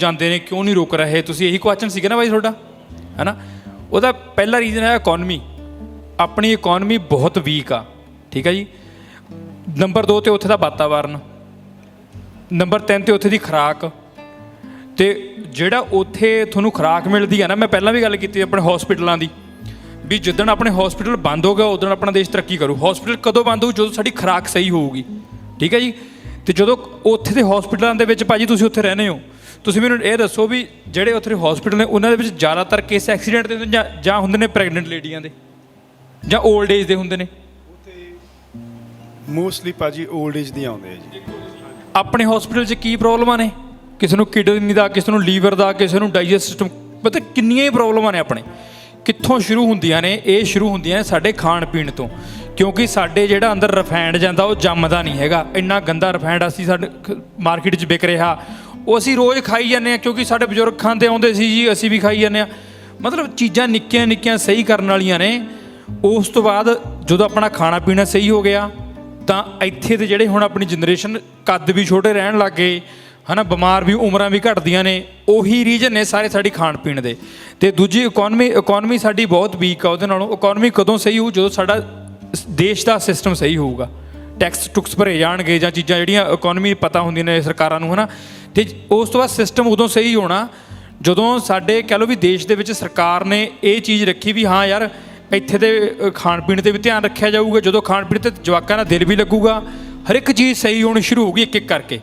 ਜਾਂਦੇ ਨੇ, ਕਿਉਂ ਨਹੀਂ ਰੁਕ ਰਹੇ? ਤੁਸੀਂ ਇਹੀ ਕੁਐਸਚਨ ਸੀਗਾ ਨਾ ਬਾਈ ਤੁਹਾਡਾ? ਹੈਨਾ? ਉਹਦਾ ਪਹਿਲਾ ਰੀਜ਼ਨ ਹੈ ਇਕਨੋਮੀ ਆਪਣੀ ਇਕਨੋਮੀ ਬਹੁਤ ਵੀਕ ਆ। ਠੀਕ ਹੈ ਜੀ? ਨੰਬਰ 2 ਤੇ ਉੱਥੇ ਦਾ ਵਾਤਾਵਰਨ। ਨੰਬਰ 3 ਤੇ ਉੱਥੇ ਦੀ ਖੁਰਾਕ। ਤੇ ਜਿਹੜਾ ਉੱਥੇ ਤੁਹਾਨੂੰ ਖੁਰਾਕ ਮਿਲਦੀ ਆ ਨਾ, ਮੈਂ ਪਹਿਲਾਂ ਵੀ ਗੱਲ ਕੀਤੀ ਆਪਣੇ ਹਸਪੀਟਲਾਂ ਦੀ, ਵੀ ਜਿੱਦਣ ਆਪਣੇ ਹਸਪੀਟਲ ਬੰਦ ਹੋ ਗਿਆ, ਉਦੋਂ ਆਪਣਾ ਦੇਸ਼ ਤਰੱਕੀ ਕਰੂ। ਹਸਪੀਟਲ ਕਦੋਂ ਬੰਦ ਹੋਊ? ਜਦੋਂ ਸਾਡੀ ਖੁਰਾਕ ਸਹੀ ਹੋਊਗੀ। ਠੀਕ ਹੈ ਜੀ? ਤੇ ਜਦੋਂ ਉੱਥੇ ਦੇ ਹਸਪੀਟਲਾਂ ਦੇ ਵਿੱਚ ਭਾਜੀ ਤੁਸੀਂ ਉੱਥੇ ਰਹਿੰਦੇ ਹੋ ਤੁਸੀਂ ਮੈਨੂੰ ਇਹ ਦੱਸੋ ਵੀ ਜਿਹੜੇ ਉੱਥੇ ਹਸਪੀਟਲ ਨੇ ਉਹਨਾਂ ਦੇ ਵਿੱਚ ਜ਼ਿਆਦਾਤਰ ਕੇਸ ਐਕਸੀਡੈਂਟ ਦੇ ਜਾਂ ਜਾਂ ਹੁੰਦੇ ਨੇ ਪ੍ਰੈਗਨੈਂਟ ਲੇਡੀਆਂ ਦੇ? ਜਾਂ 올ਡ ਏਜ ਦੇ ਹੁੰਦੇ ਨੇ? ਮੋਸਟਲੀ ਭਾਜੀ 올ਡ ਏਜ ਦੀਆਂ ਆਉਂਦੇ ਆ ਜੀ। ਆਪਣੇ ਹਸਪੀਟਲ 'ਚ ਕੀ ਪ੍ਰੋਬਲਮਾਂ ਨੇ? ਕਿਸੇ ਨੂੰ ਕਿਡਨੀ ਦਾ ਕਿਸੇ ਨੂੰ ਲੀਵਰ ਦਾ ਕਿਸੇ ਨੂੰ ਡਾਈਜੈਸਟ ਸਿਸਟਮ ਪਤਾ ਕਿੰਨੀਆਂ ਹੀ ਪ੍ਰੋਬਲਮਾਂ ਨੇ ਆਪਣੇ। ਕਿੱਥੋਂ ਸ਼ੁਰੂ ਹੁੰਦੀਆਂ ਨੇ, ਇਹ ਸ਼ੁਰੂ ਹੁੰਦੀਆਂ ਨੇ ਸਾਡੇ ਖਾਣ ਪੀਣ ਤੋਂ। ਕਿਉਂਕਿ ਸਾਡੇ ਜਿਹੜਾ ਅੰਦਰ ਰਿਫਾਈਨਡ ਜਾਂਦਾ, ਉਹ ਜੰਮਦਾ ਨਹੀਂ ਹੈਗਾ। ਇੰਨਾ ਗੰਦਾ ਰਿਫਾਈਨਡ ਅਸੀਂ ਸਾਡੇ ਮਾਰਕੀਟ 'ਚ ਵਿਕ ਰਿਹਾ। ਉਹ ਅਸੀਂ ਰੋਜ਼ ਖਾਈ ਜਾਂਦੇ ਆ ਕਿਉਂਕਿ ਸਾਡੇ ਬਜ਼ੁਰਗ ਖਾਂਦੇ ਆਉਂਦੇ ਸੀ ਜੀ, ਅਸੀਂ ਵੀ ਖਾਈ ਜਾਂਦੇ ਆ ਮਤਲਬ ਚੀਜ਼ਾਂ ਨਿੱਕੀਆਂ ਨਿੱਕੀਆਂ ਸਹੀ ਕਰਨ ਵਾਲੀਆਂ ਨੇ। ਉਸ ਤੋਂ ਬਾਅਦ ਜਦੋਂ ਆਪਣਾ ਖਾਣਾ ਪੀਣਾ ਸਹੀ ਹੋ ਗਿਆ, ਤਾਂ ਇੱਥੇ ਦੇ ਜਿਹੜੇ ਹੁਣ ਆਪਣੀ ਜਨਰੇਸ਼ਨ ਕੱਦ ਵੀ ਛੋਟੇ ਰਹਿਣ ਲੱਗ ਗਏ। ਹਨਾ, ਬਿਮਾਰ ਵੀ, ਉਮਰਾਂ ਵੀ ਘਟਦੀਆਂ ਨੇ, ਉਹੀ ਰੀਜਨ ਨੇ ਸਾਰੇ ਸਾਡੀ ਖਾਣ ਪੀਣ ਦੇ। ਤੇ ਦੂਜੀ ਇਕਨੋਮੀ ਇਕਨੋਮੀ ਸਾਡੀ ਬਹੁਤ ਵੀਕ ਆ, ਉਹਦੇ ਨਾਲੋਂ ਇਕਨੋਮੀ ਕਦੋਂ ਸਹੀ ਹੋਊ? ਜਦੋਂ ਸਾਡਾ ਦੇਸ਼ ਦਾ ਸਿਸਟਮ ਸਹੀ ਹੋਊਗਾ। ਟੈਕਸ ਟੁਕਸ ਭਰੇ ਜਾਣਗੇ ਜਾਂ ਚੀਜ਼ਾਂ ਜਿਹੜੀਆਂ ਇਕਨੋਮੀ ਪਤਾ ਹੁੰਦੀਆਂ ਨੇ ਸਰਕਾਰਾਂ ਨੂੰ, ਹਨਾ। ਤੇ ਉਸ ਤੋਂ ਬਾਅਦ ਸਿਸਟਮ ਉਦੋਂ ਸਹੀ ਹੋਣਾ, ਜਦੋਂ ਸਾਡੇ ਕਹ ਲਓ ਵੀ ਦੇਸ਼ ਦੇ ਵਿੱਚ ਸਰਕਾਰ ਨੇ ਇਹ ਚੀਜ਼ ਰੱਖੀ ਵੀ ਹਾਂ ਯਾਰ, ਇੱਥੇ ਦੇ ਖਾਣ ਪੀਣ ਤੇ ਵੀ ਧਿਆਨ ਰੱਖਿਆ ਜਾਊਗਾ, ਜਦੋਂ ਖਾਣ ਪੀਣ ਤੇ ਜਵਾਕਾਂ ਦਾ ਦਿਲ ਵੀ ਲੱਗੂਗਾ ਹਰ ਇੱਕ ਚੀਜ਼ ਸਹੀ ਹੋਣੀ ਸ਼ੁਰੂ ਹੋਊਗੀ ਇੱਕ ਇੱਕ ਕਰਕੇ।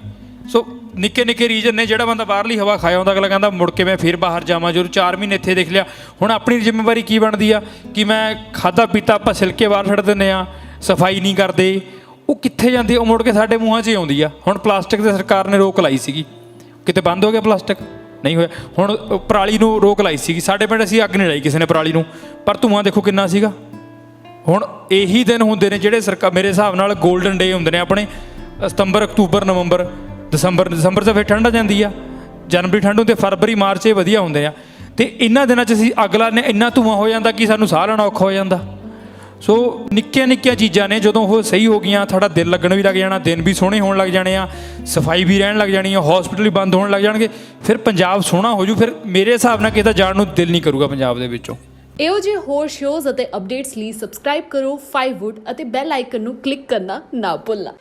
ਸੋ ਨਿੱਕੇ ਨਿੱਕੇ ਰੀਜਨ ਨੇ ਜਿਹੜਾ ਬੰਦਾ ਬਾਹਰਲੀ ਹਵਾ ਖਾਇਆ ਹੁੰਦਾ, ਅਗਲਾ ਕਹਿੰਦਾ ਮੁੜ ਕੇ ਮੈਂ ਫਿਰ ਬਾਹਰ ਜਾਵਾਂ ਜਦੋਂ 4 ਮਹੀਨੇ ਇੱਥੇ ਦੇਖ ਲਿਆ। ਹੁਣ ਆਪਣੀ ਜ਼ਿੰਮੇਵਾਰੀ ਕੀ ਬਣਦੀ ਆ? ਕਿ ਮੈਂ ਖਾਦਾ ਪੀਤਾ, ਆਪਾਂ ਸਿਲਕੇ ਬਾਹਰ ਛੱਡ ਦਿੰਦੇ ਆ, ਸਫ਼ਾਈ ਨਹੀਂ ਕਰਦੇ। ਉਹ ਕਿੱਥੇ ਜਾਂਦੀ ਉਹ ਮੁੜ ਕੇ ਸਾਡੇ ਮੂੰਹਾਂ 'ਚ ਹੀ ਆਉਂਦੀ ਆ। ਹੁਣ ਪਲਾਸਟਿਕ 'ਤੇ ਸਰਕਾਰ ਨੇ ਰੋਕ ਲਾਈ ਸੀਗੀ। ਕਿਤੇ ਬੰਦ ਹੋ ਗਿਆ ਪਲਾਸਟਿਕ? ਨਹੀਂ ਹੋਇਆ। ਹੁਣ ਪਰਾਲੀ ਨੂੰ ਰੋਕ ਲਾਈ ਸੀਗੀ। ਸਾਡੇ ਪਿੰਡ ਅਸੀਂ ਅੱਗ ਨਹੀਂ ਲਾਈ ਕਿਸੇ ਨੇ ਪਰਾਲੀ ਨੂੰ। ਪਰ ਧੂਆਂ ਦੇਖੋ ਕਿੰਨਾ ਸੀਗਾ। ਹੁਣ ਇਹੀ ਦਿਨ ਹੁੰਦੇ ਨੇ ਜਿਹੜੇ ਸਰਕਾਰ ਮੇਰੇ ਹਿਸਾਬ ਨਾਲ 골ਡਨ ਡੇ ਹੁੰਦੇ ਨੇ ਆਪਣੇ। ਸਤੰਬਰ, ਅਕਤੂਬਰ, ਨਵੰਬਰ। ਦਸੰਬਰ ਦਸੰਬਰ 'ਚ ਫਿਰ ਠੰਡ ਆ ਜਾਂਦੀ ਆ। ਜਨਵਰੀ ਠੰਡ ਹੁੰਦੀ ਆ, ਫਰਵਰੀ ਮਾਰਚ ਇਹ ਵਧੀਆ ਹੁੰਦੇ ਆ। ਤੇ ਇਹਨਾਂ ਦਿਨਾਂ 'ਚ ਅਸੀਂ ਅਗਲਾ ਨੇ ਇੰਨਾ ਧੂਆਂ ਹੋ ਜਾਂਦਾ ਕਿ ਸਾਨੂੰ ਸਾਹ ਲੈਣਾ ਔਖਾ ਹੋ ਜਾਂਦਾ। ਸੋ ਨਿੱਕੀਆਂ ਨਿੱਕੀਆਂ ਚੀਜ਼ਾਂ ਨੇ ਜਦੋਂ ਉਹ ਸਹੀ ਹੋ ਗਈਆਂ ਤੁਹਾਡਾ ਦਿਲ ਲੱਗਣ ਵੀ ਲੱਗ ਜਾਣਾ ਦਿਨ ਵੀ ਸੋਹਣੇ ਹੋਣ ਲੱਗ ਜਾਣੇ ਆ ਸਫ਼ਾਈ ਵੀ ਰਹਿਣ ਲੱਗ ਜਾਣੀ ਆ ਹਸਪੀਟਲ ਵੀ ਬੰਦ ਹੋਣ ਲੱਗ ਜਾਣਗੇ ਫਿਰ ਪੰਜਾਬ ਸੋਹਣਾ ਹੋ ਜੂ ਫਿਰ ਮੇਰੇ ਹਿਸਾਬ ਨਾਲ ਕਿਤੇ ਜਾਣ ਨੂੰ ਦਿਲ ਨਹੀਂ ਕਰੂਗਾ ਪੰਜਾਬ ਦੇ ਵਿੱਚੋਂ। ਇਹੋ ਜਿਹੇ ਹੋਰ ਸ਼ੋਜ਼ ਅਤੇ ਅਪਡੇਟਸ ਲਈ ਸਬਸਕ੍ਰਾਈਬ ਕਰੋ 5wood ਅਤੇ ਬੈਲ ਆਈਕਨ ਨੂੰ ਕਲਿੱਕ ਕਰਨਾ ਨਾ ਭੁੱਲਣਾ।